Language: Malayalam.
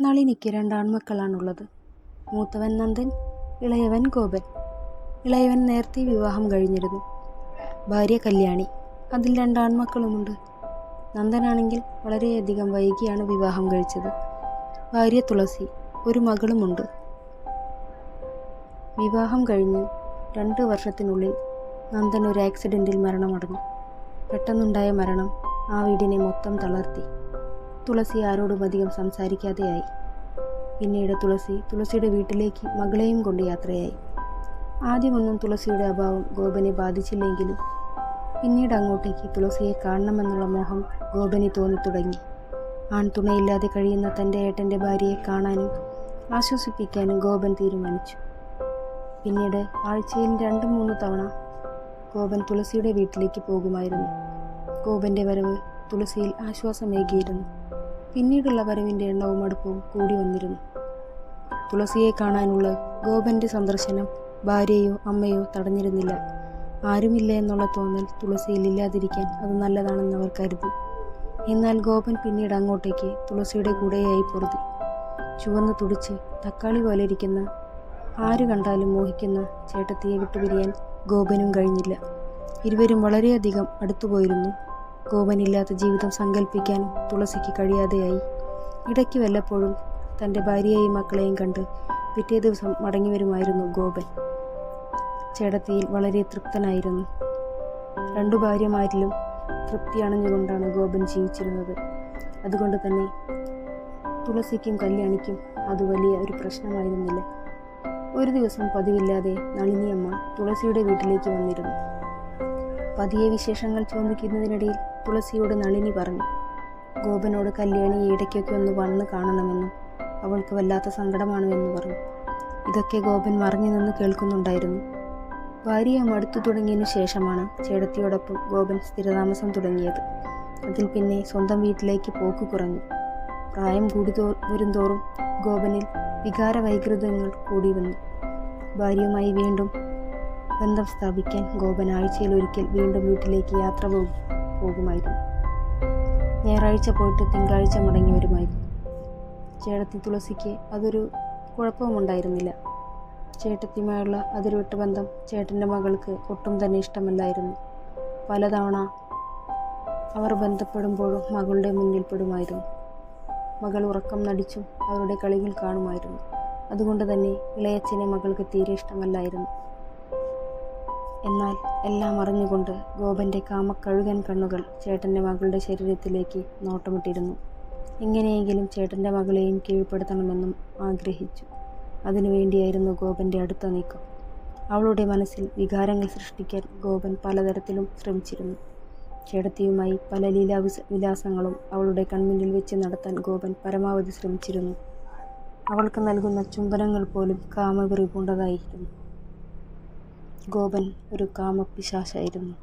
നളിനിക്ക് രണ്ടാൺമക്കളാണുള്ളത് മൂത്തവൻ നന്ദൻ ഇളയവൻ ഗോപൻ. ഇളയവൻ നേരത്തെ വിവാഹം കഴിഞ്ഞിരുന്നു. ഭാര്യ കല്യാണി അതിൽ രണ്ടാൺമക്കളുമുണ്ട് നന്ദനാണെങ്കിൽ വളരെയധികം വൈകിയാണ് വിവാഹം കഴിച്ചത്. ഭാര്യ തുളസി ഒരു മകളുമുണ്ട്. വിവാഹം കഴിഞ്ഞ് രണ്ട് വർഷത്തിനുള്ളിൽ നന്ദൻ ഒരു ആക്സിഡന്റിൽ മരണമടഞ്ഞു. പെട്ടെന്നുണ്ടായ മരണം ആ വീടിനെ മൊത്തം തളർത്തി. തുളസി ആരോടും അധികം സംസാരിക്കാതെയായി. പിന്നീട് തുളസി തുളസിയുടെ വീട്ടിലേക്ക് മകളെയും കൊണ്ട് യാത്രയായി. ആദ്യമൊന്നും തുളസിയുടെ അഭാവം ഗോപനെ ബാധിച്ചില്ലെങ്കിലും പിന്നീട് അങ്ങോട്ടേക്ക് തുളസിയെ കാണണമെന്നുള്ള മോഹം ഗോപന് തോന്നിത്തുടങ്ങി. ആൺ തുണയില്ലാതെ കഴിയുന്ന തന്റെ ഏട്ടന്റെ ഭാര്യയെ കാണാനും ആശ്വസിപ്പിക്കാനും ഗോപൻ തീരുമാനിച്ചു. പിന്നീട് ആഴ്ചയിൽ രണ്ട് മൂന്ന് തവണ ഗോപൻ തുളസിയുടെ വീട്ടിലേക്ക് പോകുമായിരുന്നു. ഗോപന്റെ വരവ് തുളസിയിൽ ആശ്വാസമേകിയിരുന്നു. പിന്നീടുള്ള വരവിന്റെ എണ്ണവും അടുപ്പവും കൂടി വന്നിരുന്നു. തുളസിയെ കാണാനുള്ള ഗോപന്റെ സന്ദർശനം ഭാര്യയോ അമ്മയോ തടഞ്ഞിരുന്നില്ല. ആരുമില്ല എന്നുള്ള തോന്നൽ തുളസിയിൽ ഇല്ലാതിരിക്കാൻ അത് നല്ലതാണെന്ന് അവർ കരുതി. എന്നാൽ ഗോപൻ പിന്നീട് അങ്ങോട്ടേക്ക് തുളസിയുടെ കൂടെയായി പൊറുതി. ചുവന്ന് തുടിച്ച് തക്കാളി പോലെ ഇരിക്കുന്ന ആര് കണ്ടാലും മോഹിക്കുന്ന ചേട്ടത്തിയെ വിട്ടുപിരിയാൻ ഗോപനും കഴിഞ്ഞില്ല. ഇരുവരും വളരെയധികം അടുത്തുപോയിരുന്നു. ഗോപനില്ലാത്ത ജീവിതം സങ്കല്പിക്കാൻ തുളസിക്ക് കഴിയാതെയായി. ഇടയ്ക്ക് വല്ലപ്പോഴും തന്റെ ഭാര്യയെയും മക്കളെയും കണ്ട് പിറ്റേ ദിവസം മടങ്ങി വരുമായിരുന്നു ഗോപൻ. ചേടത്തിയിൽ വളരെ തൃപ്തനായിരുന്നു. രണ്ടു ഭാര്യമാരിലും തൃപ്തി അണഞ്ഞുകൊണ്ടാണ് ഗോപൻ ജീവിച്ചിരുന്നത്. അതുകൊണ്ട് തന്നെ തുളസിക്കും കല്യാണിക്കും അത് വലിയ ഒരു പ്രശ്നമായിരുന്നില്ല. ഒരു ദിവസം പതിവില്ലാതെ നളിനിയമ്മ തുളസിയുടെ വീട്ടിലേക്ക് വന്നിരുന്നു. പതിയെ വിശേഷങ്ങൾ ചോദിക്കുന്നതിനിടയിൽ തുളസിയോട് നളിനി പറഞ്ഞു ഗോപനോട് കല്യാണി ഇടയ്ക്കൊക്കെ ഒന്ന് വന്ന് കാണണമെന്നും അവൾക്ക് വല്ലാത്ത സങ്കടമാണെന്ന് പറഞ്ഞു. ഇതൊക്കെ ഗോപൻ മറിഞ്ഞു നിന്ന് കേൾക്കുന്നുണ്ടായിരുന്നു. ഭാര്യയെ മടുത്തു തുടങ്ങിയതിനു ശേഷമാണ് ചേടത്തിയോടൊപ്പം ഗോപൻ സ്ഥിരതാമസം തുടങ്ങിയത്. അതിൽ പിന്നെ സ്വന്തം വീട്ടിലേക്ക് പോക്ക് കുറഞ്ഞു. പ്രായം കൂടി തോ വരുംതോറും ഗോപനിൽ വികാര വൈകൃതങ്ങൾ കൂടി വന്നു. ഭാര്യയുമായി വീണ്ടും ബന്ധം സ്ഥാപിക്കാൻ ഗോപൻ ആഴ്ചയിൽ ഒരിക്കൽ വീണ്ടും വീട്ടിലേക്ക് യാത്ര പോകും. പോകുമായിരുന്നു. ഞായറാഴ്ച പോയിട്ട് തിങ്കളാഴ്ച മടങ്ങി വരുമായിരുന്നു. ചേട്ടത്തി തുളസിക്ക് അതൊരു കുഴപ്പമുണ്ടായിരുന്നില്ല. ചേട്ടത്തിയുമായുള്ള അതിരുവിട്ട ബന്ധം ചേട്ടന്റെ മകൾക്ക് ഒട്ടും തന്നെ ഇഷ്ടമല്ലായിരുന്നു. പലതവണ അവർ ബന്ധപ്പെടുമ്പോഴും മകളുടെ മുന്നിൽ പെടുമായിരുന്നു. മകൾ ഉറക്കം നടിച്ചും അവരുടെ കളികൾ കാണുമായിരുന്നു. അതുകൊണ്ട് തന്നെ ഇളയച്ചനെ മകൾക്ക് തീരെ ഇഷ്ടമല്ലായിരുന്നു. എന്നാൽ എല്ലാം അറിഞ്ഞുകൊണ്ട് ഗോപന്റെ കാമക്കഴുകൻ കണ്ണുകൾ ചേട്ടന്റെ മകളുടെ ശരീരത്തിലേക്ക് നോട്ടമിട്ടിരുന്നു. എങ്ങനെയെങ്കിലും ചേട്ടന്റെ മകളെയും കീഴ്പ്പെടുത്തണമെന്നും ആഗ്രഹിച്ചു. അതിനുവേണ്ടിയായിരുന്നു ഗോപന്റെ അടുത്ത നീക്കം. അവളുടെ മനസ്സിൽ വികാരങ്ങൾ സൃഷ്ടിക്കാൻ ഗോപൻ പലതരത്തിലും ശ്രമിച്ചിരുന്നു. ചേട്ടത്തിയുമായി പല ലീലാ വിലാസങ്ങളും അവളുടെ കൺമുന്നിൽ വെച്ച് നടത്താൻ ഗോപൻ പരമാവധി ശ്രമിച്ചിരുന്നു. അവൾക്ക് നൽകുന്ന ചുംബനങ്ങൾ പോലും കാമവെറി പൂണ്ടതായിരുന്നു ഗോപൻ ഒരു കാമപിശാശായിരുന്നു.